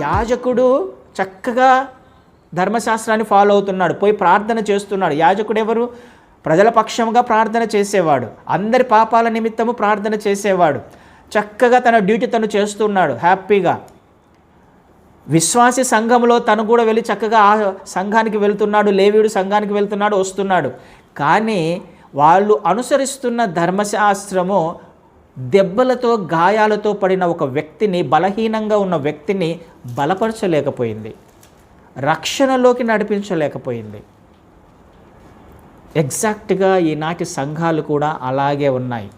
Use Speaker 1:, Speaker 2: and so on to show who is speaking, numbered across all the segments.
Speaker 1: యాజకుడు చక్కగా ధర్మశాస్త్రాన్ని ఫాలో అవుతున్నాడు పోయి ప్రార్థన చేస్తున్నాడు. యాజకుడు ఎవరు? ప్రజల పక్షంగా ప్రార్థన చేసేవాడు. అందరి పాపాల నిమిత్తము ప్రార్థన చేసేవాడు. చక్కగా తన డ్యూటీ తను చేస్తున్నాడు హ్యాపీగా విశ్వాసి సంఘంలో తను కూడా వెళ్ళి చక్కగా ఆ సంఘానికి వెళ్తున్నాడు లేవీడు సంఘానికి వెళ్తున్నాడు వస్తున్నాడు. కానీ వాళ్ళు అనుసరిస్తున్న ధర్మశాస్త్రము దెబ్బలతో గాయాలతో పడిన ఒక వ్యక్తిని బలహీనంగా ఉన్న వ్యక్తిని బలపరచలేకపోయింది. రక్షణలోకి నడిపించలేకపోయింది. ఎగ్జాక్ట్గా ఈనాటి సంఘాలు కూడా అలాగే ఉన్నాయి.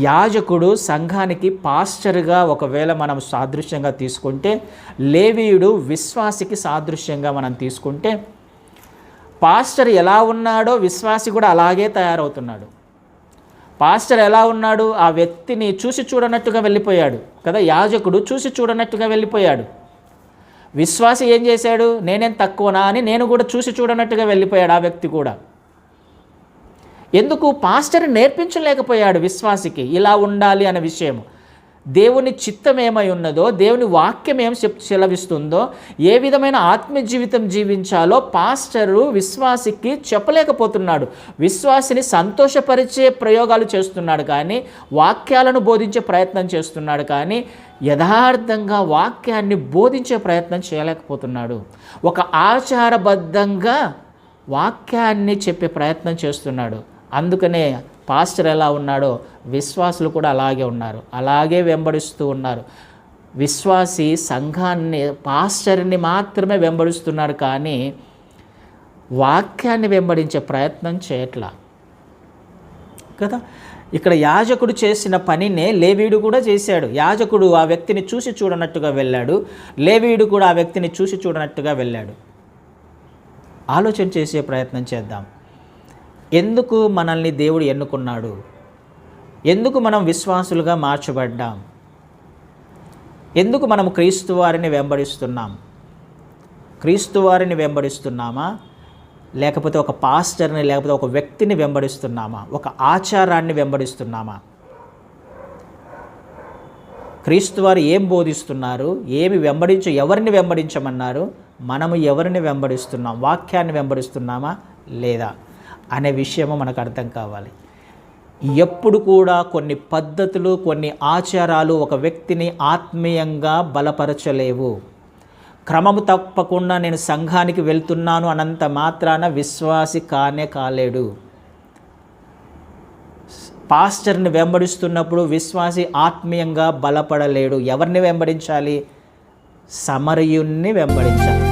Speaker 1: యాజకుడు సంఘానికి పాస్టర్గా ఒకవేళ మనం సాదృశ్యంగా తీసుకుంటే లేవీయుడు విశ్వాసికి సాదృశ్యంగా మనం తీసుకుంటే పాస్టర్ ఎలా ఉన్నాడో విశ్వాసి కూడా అలాగే తయారవుతున్నాడు. పాస్టర్ ఎలా ఉన్నాడు? ఆ వ్యక్తిని చూసి చూడనట్టుగా వెళ్ళిపోయాడు. కదా యాజకుడు చూసి చూడనట్టుగా వెళ్ళిపోయాడు. విశ్వాసి ఏం చేశాడు? నేనేం తక్కువనా అని నేను కూడా చూసి చూడనట్టుగా వెళ్ళిపోయాడు ఆ వ్యక్తి కూడా. ఎందుకు? పాస్టర్ నేర్పించలేకపోయాడు విశ్వాసికి. ఇలా ఉండాలి అనే విషయము. దేవుని చిత్తం ఏమై ఉన్నదో దేవుని వాక్యం ఏం చెప్ సెలవిస్తుందో ఏ విధమైన ఆత్మజీవితం జీవించాలో పాస్టరు విశ్వాసికి చెప్పలేకపోతున్నాడు. విశ్వాసిని సంతోషపరిచే ప్రయోగాలు చేస్తున్నాడు కానీ వాక్యాలను బోధించే ప్రయత్నం చేస్తున్నాడు కానీ యథార్థంగా వాక్యాన్ని బోధించే ప్రయత్నం చేయలేకపోతున్నాడు. ఒక ఆచారబద్ధంగా వాక్యాన్ని చెప్పే ప్రయత్నం చేస్తున్నాడు. అందుకనే పాస్టర్ ఎలా ఉన్నాడో విశ్వాసులు కూడా అలాగే ఉన్నారు. అలాగే వెంబడిస్తూ ఉన్నారు. విశ్వాసి సంఘాన్ని పాస్టర్ని మాత్రమే వెంబడిస్తున్నారు కానీ వాక్యాన్ని వెంబడించే ప్రయత్నం చేయట్లా? కదా? ఇక్కడ యాజకుడు చేసిన పనినే లేవీడు కూడా చేశాడు. యాజకుడు ఆ వ్యక్తిని చూసి చూడనట్టుగా వెళ్ళాడు. లేవీడు కూడా ఆ వ్యక్తిని చూసి చూడనట్టుగా వెళ్ళాడు. ఆలోచన చేసే ప్రయత్నం చేద్దాం. ఎందుకు మనల్ని దేవుడు ఎన్నుకున్నాడు? ఎందుకు మనం విశ్వాసులుగా మార్చబడ్డాం? ఎందుకు మనం క్రీస్తు వారిని వెంబడిస్తున్నాం? క్రీస్తు వారిని వెంబడిస్తున్నామా? లేకపోతే ఒక పాస్టర్ని లేకపోతే ఒక వ్యక్తిని వెంబడిస్తున్నామా? ఒక ఆచారాన్ని వెంబడిస్తున్నామా? క్రీస్తు వారు ఏం బోధిస్తున్నారు? ఏమి వెంబడించు ఎవరిని వెంబడించమన్నారు? మనము ఎవరిని వెంబడిస్తున్నాం? వాక్యాన్ని వెంబడిస్తున్నామా? లేదా? అనే విషయము మనకు అర్థం కావాలి. ఎప్పుడు కూడా కొన్ని పద్ధతులు కొన్ని ఆచారాలు ఒక వ్యక్తిని ఆత్మీయంగా బలపరచలేవు. క్రమము తప్పకుండా నేను సంఘానికి వెళ్తున్నాను అనంత మాత్రాన విశ్వాసి కానే కాలేడు. పాస్టర్ని వెంబడిస్తున్నప్పుడు విశ్వాసి ఆత్మీయంగా బలపడలేడు. ఎవరిని వెంబడించాలి? సమరయుణ్ణి వెంబడించాలి.